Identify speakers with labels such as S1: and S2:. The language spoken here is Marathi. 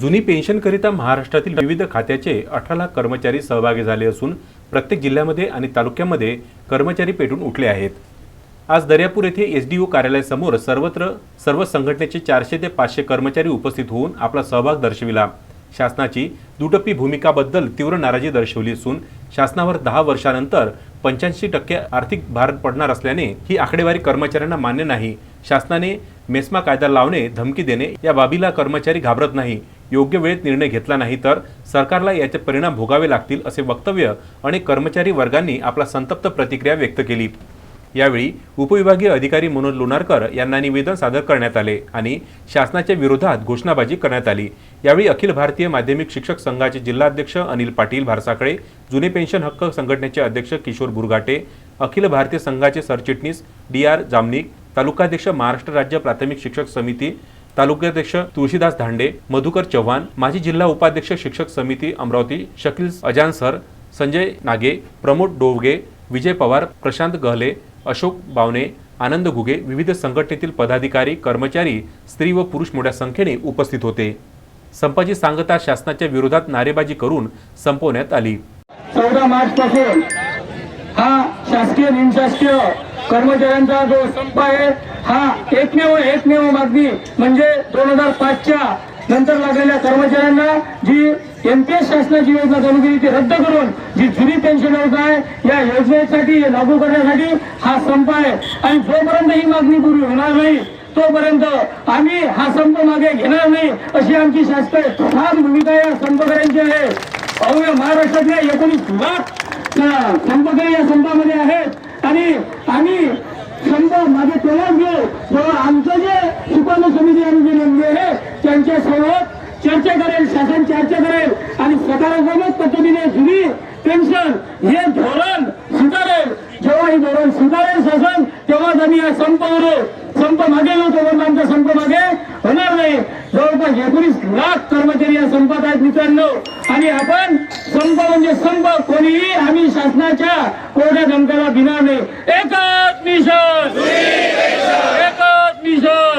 S1: जुनी पेन्शनकरिता महाराष्ट्रातील विविध खात्याचे अठरा लाख कर्मचारी सहभागी झाले असून प्रत्येक जिल्ह्यामध्ये आणि तालुक्यामध्ये कर्मचारी पेटून उठले आहेत. आज दर्यापूर येथे एस डी ओ कार्यालयासमोर सर्वत्र सर्व संघटनेचे चारशे ते पाचशे कर्मचारी उपस्थित होऊन आपला सहभाग दर्शविला. शासनाची दुटप्पी भूमिकाबद्दल तीव्र नाराजी दर्शवली असून शासनावर दहा वर्षानंतर पंच्याऐंशी टक्के आर्थिक भार पडणार असल्याने ही आकडेवारी कर्मचाऱ्यांना मान्य नाही. शासनाने मेस्मा कायदा लावणे धमकी देणे या बाबीला कर्मचारी घाबरत नाही. योग्य वेळेत निर्णय घेतला नाही तर सरकारला याचे परिणाम भोगावे लागतील असे वक्तव्य अनेक कर्मचारी वर्गांनी आपला संतप्त प्रतिक्रिया व्यक्त केली. यावेळी उपविभागीय अधिकारी मनोज लोणारकर यांना निवेदन सादर करण्यात आले आणि शासनाच्या विरोधात घोषणाबाजी करण्यात आली. यावेळी अखिल भारतीय माध्यमिक शिक्षक संघाचे जिल्हाध्यक्ष अनिल पाटील भारसाकळे जुने पेन्शन हक्क संघटनेचे अध्यक्ष किशोर बुरघाटे अखिल भारतीय संघाचे सरचिटणीस डी आर जामनिक तालुकाध्यक्ष महाराष्ट्र राज्य प्राथमिक शिक्षक समिती तालुकाध्यक्ष तुळशीदास धांडे मधुकर चव्हाण माजी जिल्हा उपाध्यक्ष शिक्षक समिती अमरावती शकील अजान सर संजय नागे प्रमोद डोवगे विजय पवार प्रशांत गहले अशोक बावने आनंद घुगे विविध संघटनेतील पदाधिकारी कर्मचारी स्त्री व पुरुष मोठ्या संख्येने उपस्थित होते. संपाची सांगता शासनाच्या विरोधात नारेबाजी करून संपवण्यात आली.
S2: चौदा मार्च पासून हा शासकीय निमशासकीय कर्मचाऱ्यांचा जो संप आहे हा एकमेव एकमेव मागणी म्हणजे दोन हजार पाचच्या नंतर लागलेल्या कर्मचाऱ्यांना जी एमपीएस शासनाची योजना चालू केली ती रद्द करून जी जुनी पेन्शन योजना आहे या योजनेसाठी लागू करण्यासाठी हा संप आहे. आणि जोपर्यंत ही मागणी पूर्ण होणार नाही तोपर्यंत आम्ही हा संप मागे घेणार नाही अशी आमची शासकीय ठाम भूमिका या संपकऱ्यांची आहे. अवघ्या महाराष्ट्रातल्या एकोणीस लाख संपकरी या संपामध्ये आहेत. आणि आम्ही संप मागे तेव्हाच घेऊ जेव्हा आमचं जे सुपर्ण समिती आम्ही जे नेमली आहे त्यांच्यासोबत चर्चा करेल शासन चर्चा करेल आणि सकारात्मक पद्धतीने जुनी पेन्शन हे धोरण सुधारेल जेव्हा हे धोरण सुधारेल शासन तेव्हाच आम्ही हा संप संप मागे घेऊ तोपर्यंत आमचा संप मागे होणार नाही. जवळपास एकोणीस लाख कर्मचारी या संपात आहेत मित्रांनो. आणि आपण संप म्हणजे संप कोणीही आम्ही शासनाच्या कोरड्या धमकाला भिणार नाही. एकच मिशन एकच मिशन